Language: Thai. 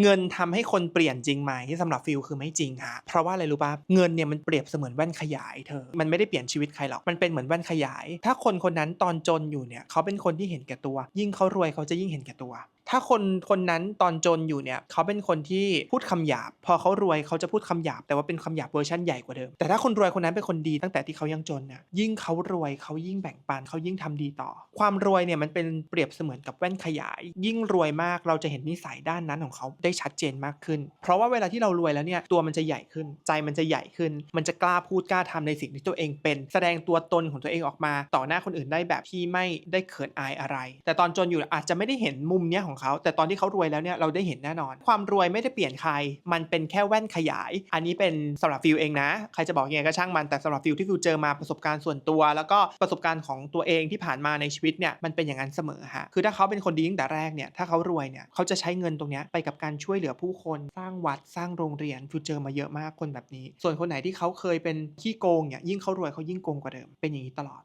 เงินทำให้คนเปลี่ยนจริงไหมสำหรับฟิลคือไม่จริงฮะเพราะว่าอะไรรู้ป่ะเงินเนี่ยมันเปรียบเสมือนแว่นขยายเธอ มันไม่ได้เปลี่ยนชีวิตใครหรอกมันเป็นเหมือนแว่นขยาย ถ้าคนคนนั้นตอนจนอยู่เนี่ยเขาเป็นคนที่เห็นแก่ตัว ยิ่งเขารวยเขาจะยิ่งเห็นแก่ตัว ถ้าคนคนนั้นตอนจนอยู่เนี่ยเขาเป็นคนที่พูดคำหยาบ พอเขารวยเขาจะพูดคำหยาบ แต่ว่าเป็นคำหยาบเวอร์ชันใหญ่กว่าเดิม แต่ถ้าคนรวยคนนั้นเป็นคนดีตั้งแต่ที่เขายังจนเนี่ยยิ่งเขารวยเขายิ่งแบ่งปันเขายิ่งทำดีต่อ ความรวยเนี่ยมันเป็นเปรียบเสมือนกับแว่นขยาย ยิ่งรวยมากเราจะเห็นนิสัยด้านนั้นของเขาได้ชัดเจนมากขึ้น เพราะว่าเวลาที่เรารวยแล้วเนี่ยตัวมันจะใหญ่ขึ้น ใจมันจะใหญ่ขึ้น มันจะกล้าพูดกล้าทำในสิ่งที่ตัวเองเป็น แสดงตัวตนของตัวเองออกมา ต่อหน้าคนอื่นได้แบบที่ไม่ได้เขินอายอะไร แต่ตอนจนอยู่อาจจะไม่ได้เห็นมุมเนี้ยของเขาแต่ตอนที่เขารวยแล้วเนี่ยเราได้เห็นแน่นอน ความรวยไม่ได้เปลี่ยนใคร มันเป็นแค่แว่นขยาย อันนี้เป็นสำหรับฟิลเองนะ ใครจะบอกยังไงก็ช่างมันแต่สำหรับฟิลที่ฟิลเจอมาประสบการณ์ส่วนตัว แล้วก็ประสบการณ์ของตัวเองที่ผ่านมาในชีวิตเนี่ยมันเป็นอย่างนั้นเสมอฮะคือถ้าเขาเป็นคนดีตั้งแต่แรกเนี่ยถ้าเขารวยเนี่ยเขาจะใช้เงินตรงเนี้ยไปกับการช่วยเหลือผู้คนสร้างวัดสร้างโรงเรียนฟิลเจอมาเยอะมากคนแบบนี้ ส่วนคนไหนที่เขาเคยเป็นขี้โกงเนี่ยยิ่งเขารวยเขายิ่งโกงกว่าเดิมเป็นอย่างนี้ตลอด